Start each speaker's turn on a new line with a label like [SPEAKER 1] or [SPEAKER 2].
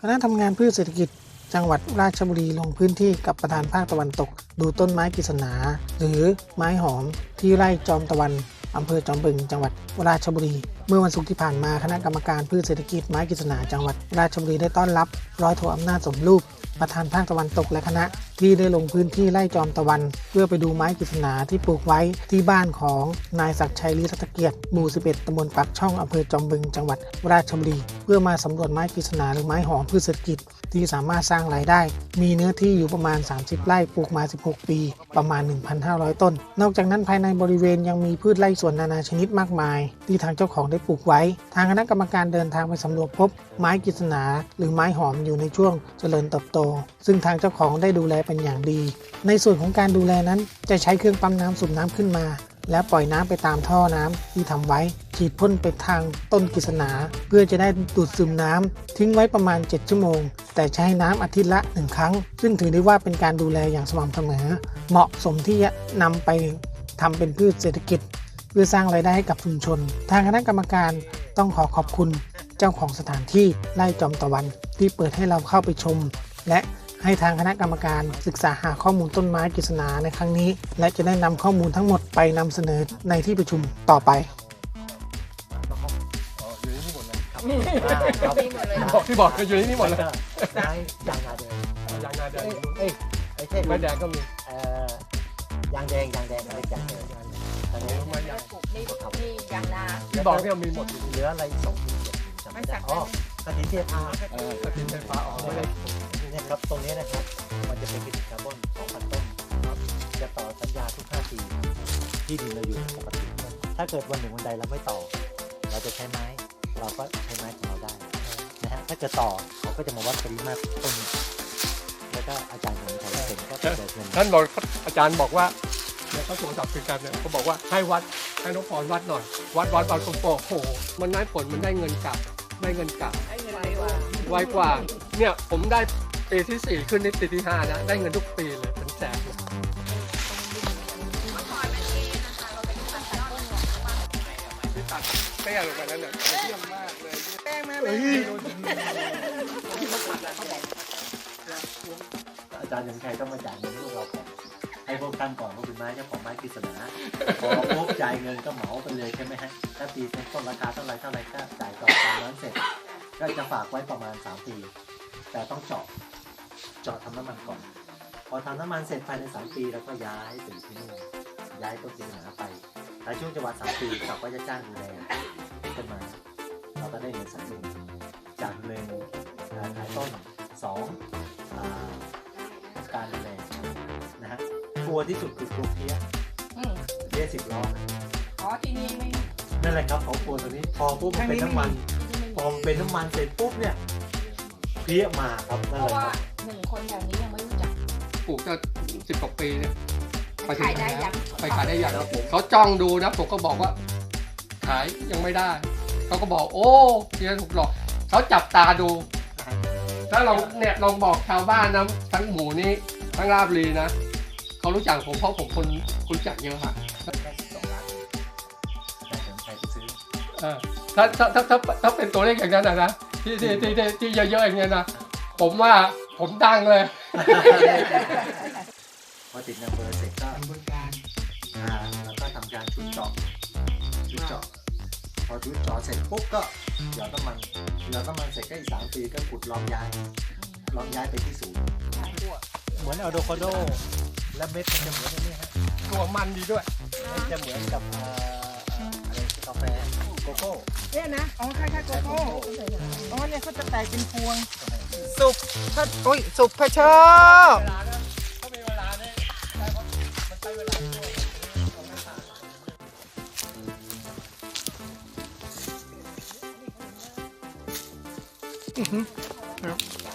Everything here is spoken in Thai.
[SPEAKER 1] คณะทำงานพืชเศรษฐกิจ จังหวัดราชบุรีลงพื้นที่กับประธานภาคตะวันตก ดูต้นไม้กฤษณา หรือไม้หอมที่ไร่จอมตะวันอำเภอจอมบึงจังหวัดราชบุรี เมื่อวันศุกร์ที่ผ่านมาคณะกรรมการพืชเศรษฐกิจไม้กฤษณาจังหวัดราชบุรีได้ต้อนรับ ร้อยโทอำนาจสมรูปประธานภาคตะวันตกและคณะ ที่ได้ลงพื้นที่ไร่จอมตะวัน เพื่อไปดูไม้กฤษณาที่ปลูกไว้ที่บ้านของนายศักดิ์ชัยลีทัตเกียรติหมู่ 11ตำบลปากช่องอำเภอจอมบึงจังหวัดราชบุรี เพื่อมาสำรวจไม้กฤษณาหรือไม้หอมพืชเศรษฐกิจที่สามารถสร้างรายได้ มีเนื้อที่อยู่ประมาณ 30 ไร่ปลูกมา 16 ปี ประมาณ 1,500 ต้น นอกจากนั้นภายในบริเวณยังมีพืชไร่สวนนานาชนิดมากมาย ที่ทางเจ้าของได้ปลูกไว้ ทางคณะกรรมการเดินทางไปสำรวจพบ ไม้กฤษณาหรือไม้หอมอยู่ในช่วงเจริญเติบโต ซึ่งทางเจ้าของได้ดูแลเป็นอย่างดี ในส่วนของการดูแลนั้นจะใช้เครื่องปั๊มน้ำสูบน้ำขึ้นมา แล้วปล่อยน้ำไปตามท่อน้ำที่ทำไว้ ฉีดพ่นไปทางต้นกฤษณา เพื่อจะได้ดูดซึมน้ำทิ้งไว้ประมาณ 7 ชั่วโมง แต่ใช้น้ำอาทิตย์ละ 1 ครั้ง ซึ่งถือได้ว่าเป็นการดูแลอย่างสม่ำเสมอ เหมาะสมที่จะนำไปทำเป็นพืชเศรษฐกิจ เพื่อสร้างรายได้ให้กับชุมชน ทางคณะกรรมการต้องขอขอบคุณเจ้าของสถานที่ไร่จอมตะวันที่เปิดให้เราเข้าไปชม และ ให้ทางคณะกรรมการศึกษาหาข้อมูลต้นไม้กฤษณาในครั้งนี้ และจะได้นำข้อมูลทั้งหมดไปนำเสนอในที่ประชุมต่อไป
[SPEAKER 2] อ๋ออยู่ที่นี่หมดเลย
[SPEAKER 3] ครับ
[SPEAKER 2] บอกที่บอกก็อยู่ที่นี่หมดเลย
[SPEAKER 3] ไม้ยางนาแดง
[SPEAKER 2] ยางนาแดง
[SPEAKER 3] เอ้ยเอ้ยไม่ใช่
[SPEAKER 2] ไม้แดงก็มี
[SPEAKER 3] เอ่อยางแดงยางแดงอะไรยางแดงตอนนี้
[SPEAKER 2] ไม้ยาง
[SPEAKER 4] ปลูกนี่นี่ยางนา
[SPEAKER 2] ที่บอกเนี่ยมีหมดอยู่
[SPEAKER 3] เหลืออะไรสองที่จำไม่ได้อ๋อกระถิ่นเทียพา
[SPEAKER 2] เออสกินไฟฟ้าออกไม่ได้
[SPEAKER 3] เนี่ยครับตรงนี้นะครับ มันจะเป็นกระถิ่นคาร์บอน2,000ต้นครับจะต่อสัญญาทุก 5 ปีที่ดินเราอยู่ปกติถ้าเกิดวันหนึ่งวันใดเราไม่ต่อ เราจะใช้ไม้ เราก็ใช้ไม้ของเราได้นะฮะถ้าเกิดต่อเขาก็จะมาวัดปริมาตรต้นแล้วก็อาจารย์ของไทยเซ็นก็จะเกิดเงิน
[SPEAKER 2] ท่านบอกอาจารย์บอกว่าเนี่ยเขาโทรศัพท์คุยกันเนี่ยเขาบอกว่าให้วัดให้น้องพรวัดหน่อย วัดวัดวัดผมบอกโอ้โหมันได้ผลมันได้เงินกลับได้เงินกลับ
[SPEAKER 4] ไเงินไวกว่า
[SPEAKER 2] ไวกว่า เนี่ยผมได้ ปีที่สี่ขึ้นในปีที่ห้านะได้เงินทุกปีเลยเป็นแสนเลยที่ตัดเตี้ยลงไปนั้นเนี่ยเยี่ยมมากเลย
[SPEAKER 4] แป้งแม่
[SPEAKER 2] เฮ้ย
[SPEAKER 3] อาจารย์ยังไงต้องมาจ่ายเงินให้พวกเราก่อนให้พวกท่านก่อนว่าเป็นไม้เจ้าของไม้กฤษณาพอปุ๊บจ่ายเงินก็เหมาไปเลยใช่ไหมฮะถ้าปีเป็นต้นราคาเท่าไหรเท่าไหรก็จ่ายต่อตามนั้นเสร็จ ก็จะฝากไว้ประมาณ 3 ปี แต่ต้องเจาะเจาะทำน้ำมันก่อน พอทำน้ำมันเสร็จภายใน 3 ปีเราก็ย้ายไปอยู่ที่นู่นย้ายต้นกฤษณาไปแต่ช่วงจังหวัดสามปีเราก็จะจ้างดูแลต้นไม้เราก็ได้เงินสะสมจากหนึ่งการขายต้นสองอ่าการดูแลนะฮะกลัวที่สุดคือกลัวเพี้ย
[SPEAKER 4] อืม
[SPEAKER 3] เพี้ยสิบล้อ
[SPEAKER 4] อ๋อที่นี่ไม่
[SPEAKER 3] นั่นแหละครับเขากลัวตัวนี้พอปุ๊บมันเป็นน้ำมัน
[SPEAKER 4] ที่นี่
[SPEAKER 3] พ
[SPEAKER 4] ไม่
[SPEAKER 3] อมันเป็นน้ำมันเสร็จปุ๊บเนี่ย เพี้ยมาครับ
[SPEAKER 4] เพ
[SPEAKER 3] นั่น
[SPEAKER 4] ราะ
[SPEAKER 3] แหละ
[SPEAKER 4] ว่า
[SPEAKER 3] ครับ
[SPEAKER 4] หนึ่งคนแถวนี้ยังไม่รู้จัก
[SPEAKER 2] ปลูกก็สิบกว่าปีเนี่ยไปถึง
[SPEAKER 4] ขายได้ยัง
[SPEAKER 2] ไปขายได้ยังเขาจ้องดูนะผมก็บอกว่า ขายยังไม่ได้เขาก็บอกโอ้เฮียถูกหลอกเขาจับตาดูถ้าเราเนี่ยลองบอกชาวบ้านนะทั้งหมู่นี้ทั้งราบรีนะเขารู้จักผมเพราะผมคนรู้จักเยอะค่ะ
[SPEAKER 3] แค่สองล้านแต่ผมใครไปซื้อ
[SPEAKER 2] เออถ้าถ้าถ้าถ้าถ้าเป็นตัวเลขอย่างนั้นนะนะ ที่ที่ที่ที่ที่เยอะๆอย่างเงี้ยนะผมว่าผมดังเลย
[SPEAKER 3] พอติดนัมเบอร์เสร็จก็
[SPEAKER 1] บริการ
[SPEAKER 3] อ่าแล้วก็ทำการชุดเจาะชุดเจาะพอชุดเจาะเสร็จปุ๊บก็หยอดน้ำมันหยอดน้ำมันเสร็จก็อีกสามปีก็ขุดลองย้ายลองย้ายไปที่ศูนย์เหมือนอะโดโคโดและเม็ดมันจะเหมือนอันนี้ฮะ
[SPEAKER 2] ตัวมันดีด้วย
[SPEAKER 3] มันจะเหมือนกับเอ่อเอ่ออะไรกาแฟ โกโก้
[SPEAKER 5] เนี่ยนะ อ๋อคล้ายๆโกโก้ อ๋อเนี่ยเขาจะแตกเป็นพวง สุกพระโอ้ยสุกพระชอบ
[SPEAKER 2] เวลานะถ้ามีเวลาเนี่ยได้เพราะมันใช้เวลาช่วยของหน้าตา
[SPEAKER 1] อื้อหือ